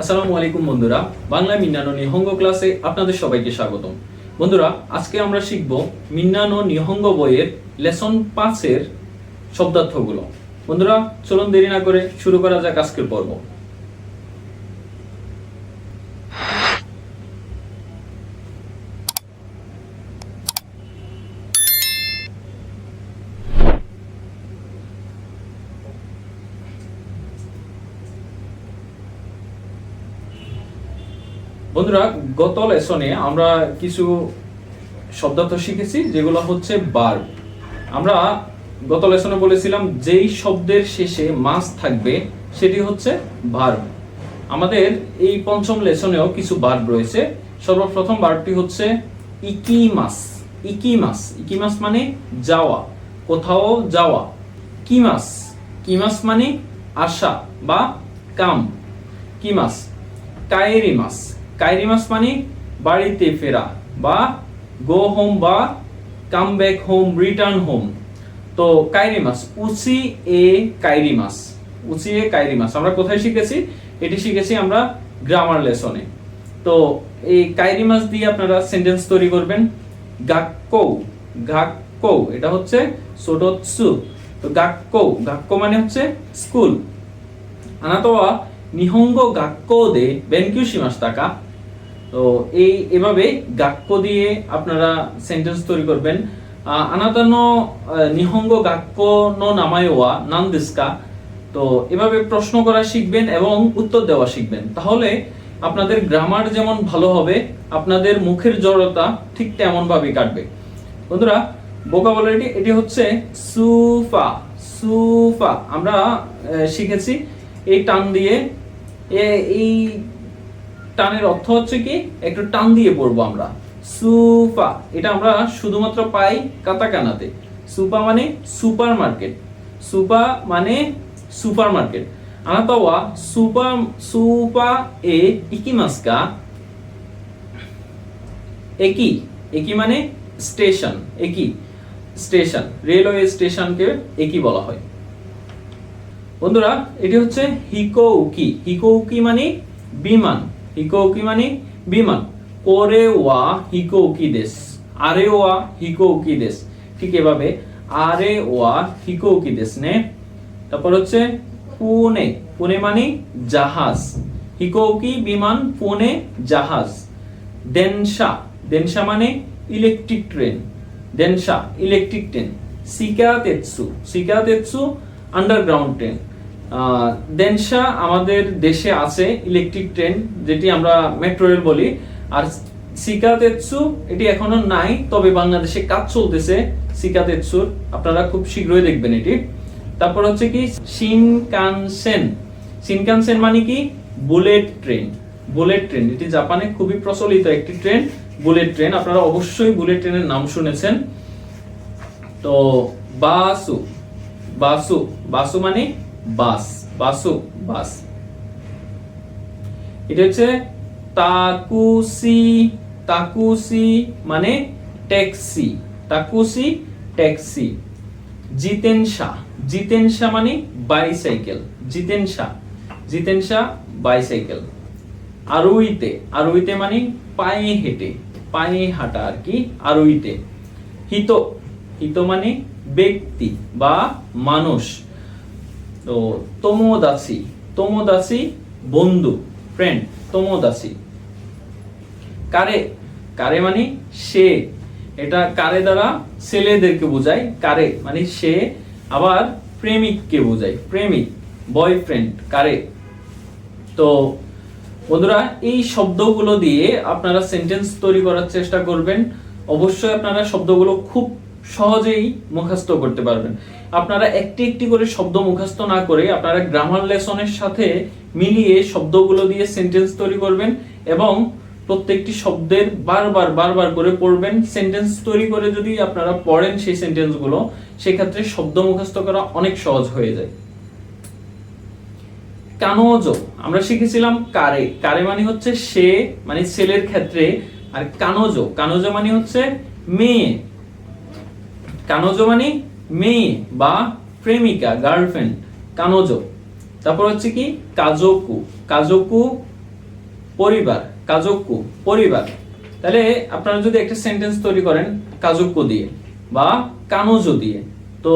আসসালামু আলাইকুম বন্ধুরা বাংলা মিন্নানো নিহঙ্গ ক্লাসে আপনাদের সবাইকে স্বাগতম। বন্ধুরা, আজকে আমরা শিখব মিন্নানো নিহঙ্গ বইয়ের লেসন পাঁচের শব্দার্থগুলো। বন্ধুরা, চলুন দেরি না করে শুরু করা যাক আজকের পর্ব। বন্ধুরা, গত লেসনে আমরা কিছু শব্দার্থ শিখেছি, যেগুলো হচ্ছে বার্ব আমরা গত লেসনে বলেছিলাম, যেই শব্দের শেষে মাস থাকবে, সেটি হচ্ছে ভার্ব আমাদের এই পঞ্চম লেসনেও কিছু বার্ব রয়েছে। সর্বপ্রথম বার্বটি হচ্ছে ইকিমাস। ইকিমাস। ইকিমাস মানে যাওয়া, কোথাও যাওয়া। কিমাস। কিমাস মানে আসা বা কাম। কিমাস। কায়েরিমাস। কাইরিমাস মানে বাড়িতে ফেরা বা গো হোম বা come back home, return home. তো কাইরিমাস, উসি এ কাইরিমাস, উসি এ কাইরিমাস। আমরা কোথায় শিখেছি? এটি শিখেছি আমরা গ্রামার লেসনে। তো এই কাইরিমাস দিয়ে আপনারা সেন্টেন্স তৈরি করবেন, গাক্কৌ গাক্কৌ, এটা হচ্ছে সোটোৎসু। তো গাক্কৌ, গাক্কো মানে হচ্ছে স্কুল। আনাতোয়া, নিহঙ্গ গাক্কৌ দে বেনকিউ শিমাস টাকা তো এই এভাবে গাক্য দিয়ে আপনারা সেন্টেন্স তৈরি করবেন। আনাতানো নিহঙ্গ গাক্য ন নামায়োয়া নাম দিস্কা। তো এভাবে প্রশ্ন করা শিখবেন এবং উত্তর দেওয়া শিখবেন। তাহলে আপনাদের গ্রামার যেমন ভালো হবে, আপনাদের মুখের জড়তা ঠিক তেমনভাবে কাটবে। বন্ধুরা বোকাবলারিটি এটি হচ্ছে সুফা সুফা। আমরা শিখেছি এই টান দিয়ে। এই টানের অর্থ হচ্ছে কি? একটু টান দিয়ে পড়ব আমরা। সুপা এটা আমরা শুধুমাত্র পাই কাতাকানাতে। সুপা মানে সুপার মার্কেট সুপা মানে সুপার মার্কেট আনাতাওয়া, সুপা সুপা এ ইকিমাস্কা একই একই মানে স্টেশন একই স্টেশন। রেলওয়ে স্টেশনকে একই বলা হয়। বন্ধুরা, এটি হচ্ছে হিকোউকি। হিকোউকি মানে বিমান। হিকোউকি মানে বিমান কোরে ওয়া হিকোউকি দেশ আরে ওয়া হিকোউকি দেশ ঠিক এভাবে আরে ওয়া হিকোউকি দেশ নে তারপর হচ্ছে পুনে পুনে মানে জাহাজ হিকোউকি বিমান পুনে জাহাজ দেনশা দেনশা মানে ইলেকট্রিক ট্রেন দেনশা ইলেকট্রিক ট্রেন সিকাতেৎসু সিকাতেৎসু আন্ডারগ্রাউন্ড ট্রেন দেনশা আমাদের দেশে আছে ইলেকট্রিক ট্রেন যেটি আমরা মেট্রো রেল বলি। আর সিকাতেৎসু এটি এখনও নাই, তবে বাংলাদেশে কাজ চলতেছে সিকাতেৎসুর আপনারা খুব শীঘ্রই দেখবেন এটি। তারপর হচ্ছে কি শিনকানসেন শিনকানসেন মানে কি? বুলেট ট্রেন বুলেট ট্রেন এটি জাপানে খুবই প্রচলিত একটি ট্রেন বুলেট ট্রেন আপনারা অবশ্যই বুলেট ট্রেনের নাম শুনেছেন। তো, বাসু। বাসু। বাসু মানে বাস, বাসু, বাস। এটা হচ্ছে তাকুসি তাকুসি মানে ট্যাক্সি, তাকুসি, ট্যাক্সি। জিতেনশা জিতেনশা মানে বাইসাইকেল জিতেনশা জিতেনশা বাইসাইকেল। আরুইতে আরুইতে মানে পায়ে হেঁটে, পায়ে হাঁটা আর কি, আরুইতে। হিত হিত মানে ব্যক্তি বা মানুষ। তো তোমোদাসি তোমোদাসি বন্ধু ফ্রেন্ড তোমোদাসি। কারে কারে মানে সে। এটা কারে দ্বারা ছেলেদেরকে বোঝায়, কারে মানে সে আবার প্রেমিককে বোঝায়, প্রেমিক বয়ফ্রেন্ড কারে। তো বন্ধুরা, এই শব্দগুলো দিয়ে আপনারা সেন্টেন্স তৈরি করার চেষ্টা করবেন। অবশ্যই আপনারা শব্দগুলো খুব সহজেই মুখস্থ করতে পারবেন। আপনারা একটি একটি করে শব্দ মুখস্থ না করে আপনারা গ্রামার লেসনের সাথে মিলিয়ে শব্দগুলো দিয়ে সেন্টেন্স তৈরি করবেন এবং প্রত্যেকটি শব্দের বারবার বারবার করে পড়বেন। সেন্টেন্স তৈরি করে যদি আপনারা পড়েন সেই সেন্টেন্সগুলো সেক্ষেত্রে শব্দ মুখস্থ করা অনেক সহজ হয়ে যায়। কানোজ, আমরা শিখেছিলাম কারে। কারে মানে হচ্ছে সে মানে ছেলের ক্ষেত্রে, আর কানোজ কানোজ মানে হচ্ছে মেয়ে। কানোজ মানে মেয়ে বা প্রেমিকা গার্লফ্রেন্ড কানোজ। তারপর হচ্ছে কি? কাজোকু। কাজোকু পরিবার কাজক্কু পরিবার। তাহলে আপনারা যদি একটা সেন্টেন্স তৈরি করেন কাজক্কু দিয়ে বা কানোজো দিয়ে, তো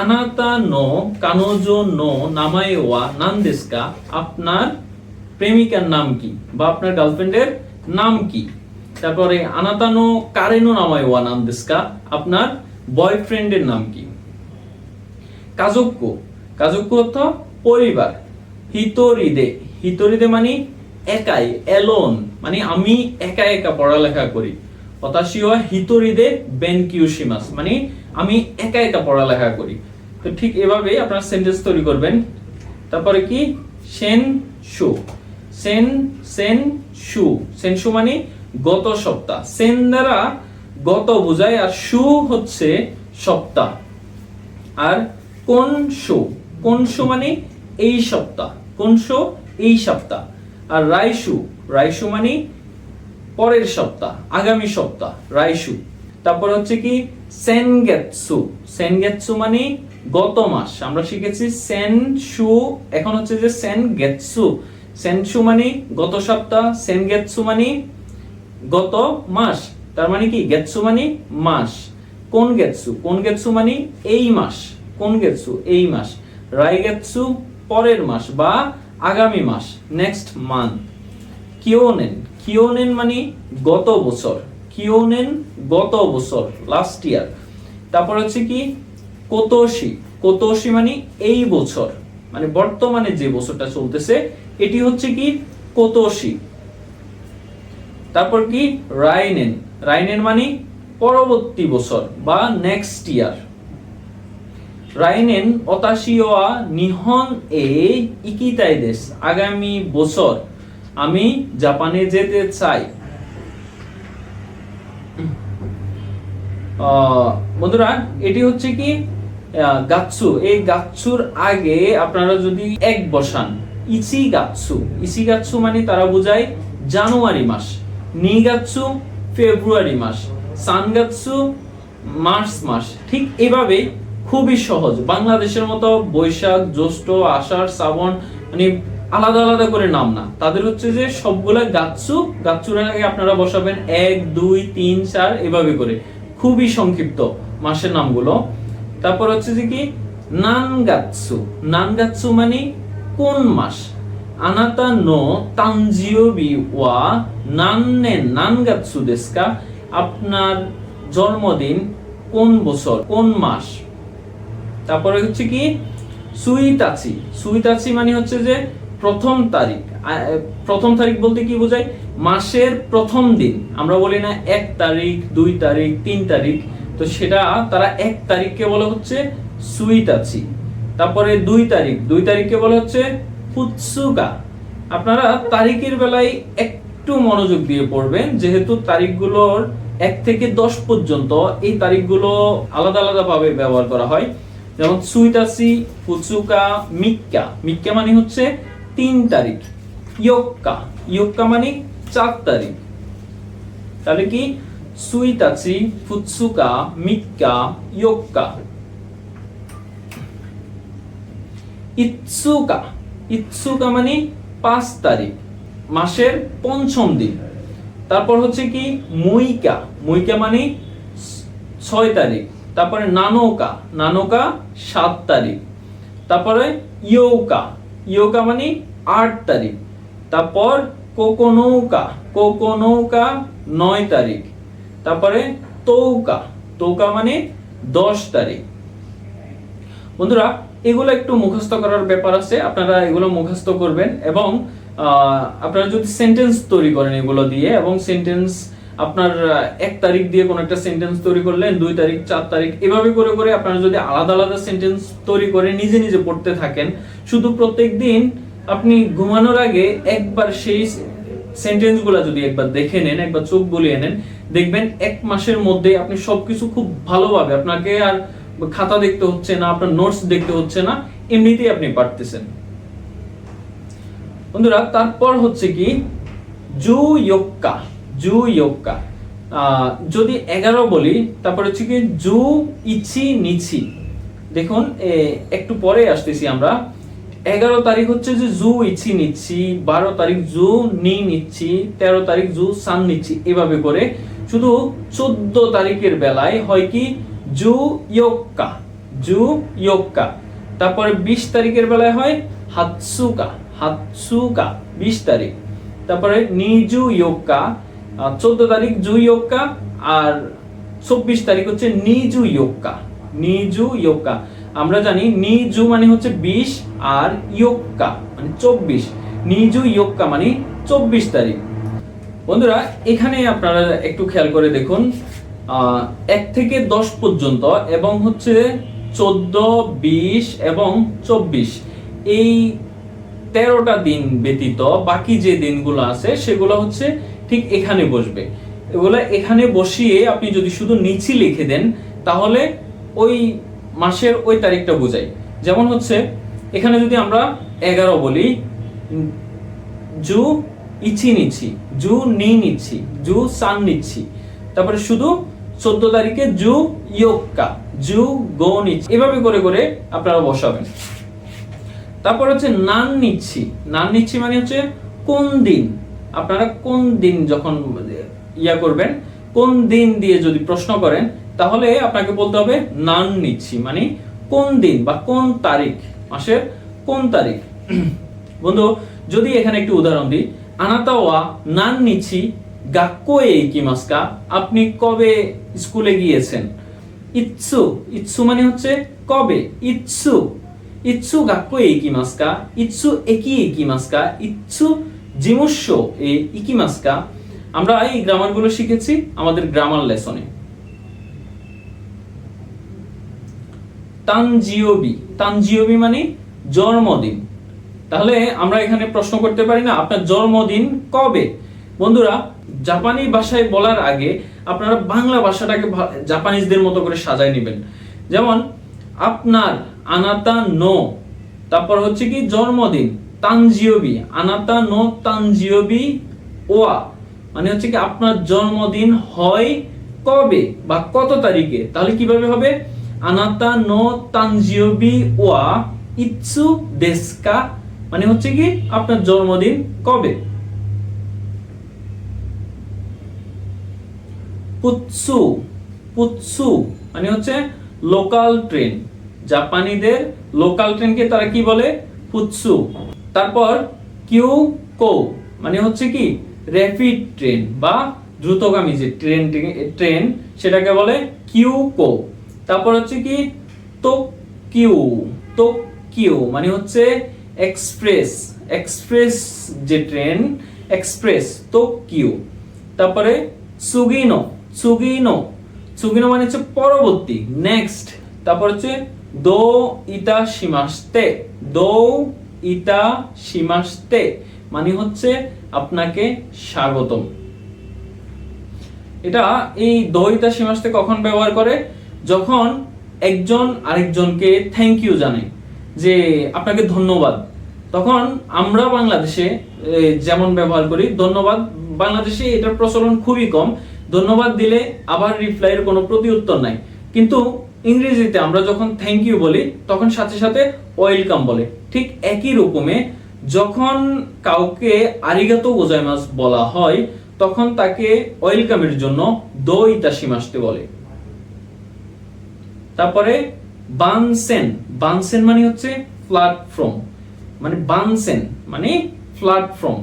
আনাতা নো, কানোজো নো নামায়ে ওয়া নান্দেস্কা আপনার প্রেমিকার নাম কি বা আপনার গার্লফ্রেন্ডের নাম কি? তারপরে আনাতানো কারেনো নামায় ওয়া নান্দেস্কা আপনার বয়ফ্রেন্ডের নাম কি? কাজক্য কাজক্য অর্থ পরিবার। হিতরিদে। হিতরিদে মানে একাই এলোন মানে আমি একা একা পড়ালেখা করি। অতাশিও হিতরিদে বেন কিউশিমাস মানে আমি একা একা পড়ালেখা করি। তো ঠিক এভাবে আপনারা সেন্টেন্স তৈরি করবেন। তারপরে কি? সেন শু সেন সেন শু সেন শু মানে গত সপ্তাহ। সেন দ্বারা গত বোঝায়, আর শু হচ্ছে সপ্তাহ। আর কোন শো? কোন শো মানে এই সপ্তাহ। কোন শো? এই সপ্তাহ। আর রাইশু রাইশু মানে পরের সপ্তাহ, আগামী সপ্তাহ রাইশু তারপর হচ্ছে কি, সেনগেৎসু। সেনগেৎসু মানে গত মাস। আমরা শিখেছি সেনশু এখন হচ্ছে যে সেনগেৎসু। সেনশু মানে গত সপ্তাহ, সেনগেৎসু মানে গত মাস। তার মানে কি? গেৎসু মানে মাস। কোন গেৎসু? কোন গেৎসু মানে এই মাস। কোন গেৎসু? এই মাস। রাই গেৎসু পরের মাস বা আগামী মাস নেক্সট মান্থ কিওনেন কিওনেন মানে গত বছর। কিওনেন গত বছর লাস্ট ইয়ার তারপর হচ্ছে কি? কোতোশি কোতোশি মানে এই বছর। মানে বর্তমানে যে বছরটা চলতেছে, এটি হচ্ছে কি? কোতোশি তারপর কি? রাইনেন। রাইনেন মানে পরবর্তী বছর বা নেক্সট ইয়ার রাইনেন অতাশিওয়া নিহন এ ইকিতাই দেশ আগামী বছর আমি জাপানে যেতে চাই। বন্ধুরা, এটি হচ্ছে কি? গাচ্ছু। এই গাচ্ছুর আগে আপনারা যদি এক বসান ইচি গাচ্ছু ইচি গাচ্ছু মানে তারা বোঝায় জানুয়ারি মাস। নি গাচ্ছু ফেব্রুয়ারি মাস সান গাচ্ছু মার্চ মাস। ঠিক এভাবে খুবই সহজ। বাংলাদেশের মতো বৈশাখ, জ্যৈষ্ঠ, আষাঢ়, শ্রাবণ মানে আলাদা আলাদা করে নাম না। তাদের হচ্ছে যে সবগুলা গাচ্ছু গাচ্ছুর আগে আপনারা বসাবেন এক, দুই, তিন, চার, এভাবে করে। খুবই সংক্ষিপ্ত মাসের নামগুলো। তারপর হচ্ছে যে কি? নানগাৎসু। নানগাৎসু মানে কোন মাস? আনাতা আপনার জন্মদিন কোন বছর কোন মাস তারপরে হচ্ছে কি সুইতাচি সুইতাচি মানে হচ্ছে যে প্রথম তারিখ প্রথম তারিখ বলতে কি বোঝায় মাসের প্রথম দিন আমরা বলি না এক তারিখ দুই তারিখ তিন তারিখ তো সেটা তারা এক তারিখকে বলা হচ্ছে সুইতাচি তারপরে দুই তারিখ দুই তারিখকে বলা হচ্ছে ফুৎসুকা আপনারা তারিখের বেলায় একটু মনোযোগ দিয়ে পড়বেন, যেহেতু তারিখগুলোর এক থেকে দশ পর্যন্ত এই তারিখগুলো আলাদা আলাদা ভাবে ব্যবহার করা হয়। যেমন সুইতাসি ফুৎসুকা মিক্কা। মিক্কা মানে হচ্ছে তিন তারিখ। ইয়োক্কা। ইয়োক্কা মানে চার তারিখ। তাহলে কি? সুইতাচি ফুৎসুকা মিক্কা, ইয়োক্কা। ইৎসুকা। ইৎসুকা মানে পাঁচ তারিখ, মাসের পঞ্চম দিন। তারপর হচ্ছে কি মুইকা মুইকা মানে ছয় তারিখ। তারপরে নানোকা। নানোকা সাত তারিখ। তারপরে ইয়োকা। ইয়োকা মানে আট তারিখ। তারপর কোকোনৌকা। কোকোনৌকা নয় তারিখ। তারপরে তৌকা। তৌকা মানে দশ তারিখ। বন্ধুরা এগুলো একটু মুখস্থ করার ব্যাপার আছে, আপনারা এগুলো মুখস্থ করবেন এবং আপনারা যদি সেন্টেন্স তৈরি করেন এগুলো দিয়ে এবং সেন্টেন্স আপনার এক তারিখ দিয়ে কোনো একটা সেন্টেন্স তৈরি করলেন, দুই তারিখ, চার তারিখ, এভাবে করে করে আপনারা যদি আলাদা আলাদা সেন্টেন্স তৈরি করে নিজে নিজে পড়তে থাকেন, শুধু প্রত্যেক দিন আপনি ঘুমানোর আগে একবার সেই সেন্টেন্সগুলা যদি একবার দেখে নেন, একবার চোখ বুলিয়ে নেন, দেখবেন এক মাসের মধ্যে আপনি সবকিছু খুব ভালোভাবে, আপনাকে আর খাতা দেখতে হচ্ছে না, আপনার নোটস দেখতে হচ্ছে না, এমনিতেই আপনি পারতেছেন। বন্ধুরা, তারপর হচ্ছে কি, জু ইয়োক্কা জু ইয়োক্কা। যদি এগারো বলি, তারপর হচ্ছে কি, জু ইছি নিছি দেখুন একটু পরে আসতেছি আমরা। এগারো তারিখ হচ্ছে যে জু ইচ্ছি নিচ্ছি, বারো তারিখ জু নি নিচ্ছি, তেরো তারিখ জু সান নিচ্ছি, এভাবে করে। শুধু চোদ্দ তারিখের বেলায় হয় কি জু ইয়োক্কা জু ইয়োক্কা তারপরে বিশ তারিখের বেলায় হয় হাতসুকা হাতসুকা, বিশ তারিখ। তারপরে নিজু ইয়োক্কা চোদ্দ তারিখ জু ইয়োক্কা আর চব্বিশ তারিখ হচ্ছে নিজু ইয়োক্কা নিজু ইয়োক্কা আমরা জানি নিজু মানে হচ্ছে বিশ আর ইয়োক্কা মানে চব্বিশ। নিজু ইয়োক্কা মানে চব্বিশ তারিখ। বন্ধুরা, এখানে আপনারা একটু খেয়াল করে দেখুন। এক থেকে দশ পর্যন্ত এবং হচ্ছে চোদ্দ, বিশ এবং চব্বিশ। এই তেরোটা দিন ব্যতীত বাকি যে দিনগুলো আছে, সেগুলো হচ্ছে ঠিক এখানে বসবে। এগুলো এখানে বসিয়ে আপনি যদি শুধু নিচি লিখে দেন, তাহলে ওই মাসের ওই তারিখটা বোঝায়। যেমন হচ্ছে, এখানে যদি আমরা এগারো বলি, জু ইচি নিচ্ছি, জু নি নিচ্ছি, জু সান নিচ্ছি। তারপরে শুধু চোদ্দ তারিখে জু ইয়োক্কা, জু গো এভাবে করে করে আপনারা বসাবেন। তারপর হচ্ছে নান নিচ্ছি। নান নিচ্ছি মানে হচ্ছে কোন দিন? আপনারা কোন দিন যখন ইয়া করবেন, কোন দিন দিয়ে যদি প্রশ্ন করেন, তাহলে আপনাকে বলতে হবে নান নিচ্ছি। মানে কোন দিন বা কোন তারিখ? মাসের কোন তারিখ? বন্ধু, যদি এখানে একটু উদাহরণ দিই, আনাতাওয়া, নান নিচ্ছি গাক্কো কি মাস্কা আপনি কবে স্কুলে গিয়েছেন? ইৎসু ইৎসু মানে হচ্ছে কবে? ইৎসু ইৎসু গাক্কো কি মাস্কা ইৎসু একি কি মাস্কা ইৎসু জিমুষ্য এ ইকি মাস্কা আমরা এই গ্রামারগুলো শিখেছি আমাদের গ্রামার লেসনে। তানজিওবি। তানজিওবি মানে জন্মদিন। তাহলে আমরা এখানে প্রশ্ন করতে পারি না, আপনার জন্মদিন কবে? বন্ধুরা জাপানি ভাষায় বলার আগে আপনারা বাংলা ভাষাটাকে জাপানিজদের মতো করে সাজায় নেবেন। যেমন, আপনার আনাতা নো, তারপর হচ্ছে কি জন্মদিন, তানজিওবি, আনাতা নো তানজিওবি ওয়া মানে হচ্ছে কি আপনার জন্মদিন হয় কবে বা কত তারিখে? তাহলে কীভাবে হবে? আনাতা নো তানজিওবি ওয়া ইৎসু দেস্কা মানে হচ্ছে কি আপনার জন্মদিন কবে? পুৎসু পুৎসু মানে হচ্ছে লোকাল ট্রেন জাপানিদের লোকাল ট্রেনকে তারা কি বলে? পুৎসু তারপর কিউ কো মানে হচ্ছে কি? র্যাপিড ট্রেন বা দ্রুতগামী যে ট্রেন ট্রেন সেটাকে বলে কিউ কো তারপর হচ্ছে কি? তোকিউ তোকিউ মানে হচ্ছে এক্সপ্রেস এক্সপ্রেস যে ট্রেন এক্সপ্রেস তোকিউ তারপরে সুগিনো সুগিনো সুগিনো মানে হচ্ছে পরবর্তী নেক্সট তারপর হচ্ছে দো ইতা সীমাস্তে দো ইতা সীমাস্তে মানে হচ্ছে আপনাকে স্বাগতম। এটা এই দইতা সীমাস্তে কখন ব্যবহার করে? যখন একজন আরেকজনকে থ্যাংক ইউ জানায় যে আপনাকে ধন্যবাদ। তখন আমরা বাংলাদেশে যেমন ব্যবহার করি, ধন্যবাদ। বাংলাদেশে এটার প্রচলন খুবই কম ধন্যবাদ দিলে আবার রিপ্লাইয়ের কোনো প্রতিউত্তর নাই। কিন্তু ইংরেজিতে আমরা যখন থ্যাংক ইউ বলি, তখন সাথে সাথে ওয়েলকাম বলে। ঠিক একই রকমে যখন কাউকে আরিগাতো গোজাইমাস বলা হয়, তখন তাকে ওয়েলকামের জন্য দই তাসিমাসতে বলে। তারপরে বানসেন বানসেন মানে হচ্ছে প্ল্যাটফর্ম মানে বানসেন মানে প্ল্যাটফর্ম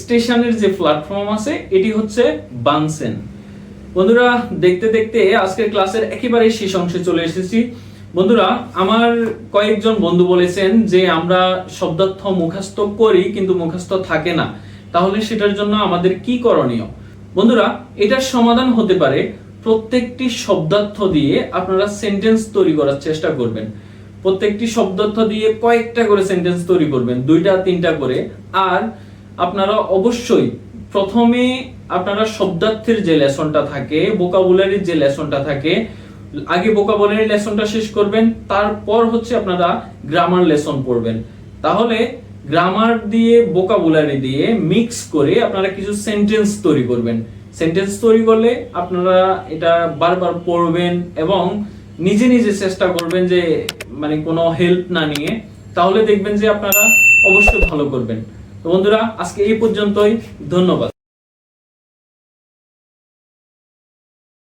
স্টেশনের যে প্ল্যাটফর্ম আছে, এটি হচ্ছে বানসেন। বন্ধুরা, দেখতে দেখতে আজকের ক্লাসের একেবারে শেষ অংশে চলে এসেছি। বন্ধুরা, আমার কয়েকজন বন্ধু বলেছেন যে আমরা শব্দার্থ মুখস্থ করি, কিন্তু মুখস্থ থাকে না। তাহলে সেটার জন্য আমাদের কি করণীয়? বন্ধুরা, এটার সমাধান হতে পারে প্রত্যেকটি শব্দার্থ দিয়ে আপনারা সেন্টেন্স তৈরি করার চেষ্টা করবেন। প্রত্যেকটি শব্দার্থ দিয়ে কয়েকটা করে সেন্টেন্স তৈরি করবেন, দুইটা, তিনটা করে। আর আপনারা অবশ্যই প্রথমে আপনারা শব্দার্থের যে লেসনটা থাকে ভোকাবুলারির যে লেসনটা থাকে, আগে ভোকাবুলারি লেসনটা শেষ করবেন, তারপর হচ্ছে আপনারা গ্রামার লেসন পড়বেন। তাহলে গ্রামার দিয়ে ভোকাবুলারি দিয়ে মিক্স করে আপনারা কিছু সেন্টেন্স তৈরি করবেন। সেন্টেন্স তৈরি করলে আপনারা এটা বারবার পড়বেন এবং নিজে নিজে চেষ্টা করবেন যে মানে কোনো হেল্প না নিয়ে, তাহলে দেখবেন যে আপনারা অবশ্যই ভালো করবেন। তো বন্ধুরা আজকে এই পর্যন্তই। ধন্যবাদ।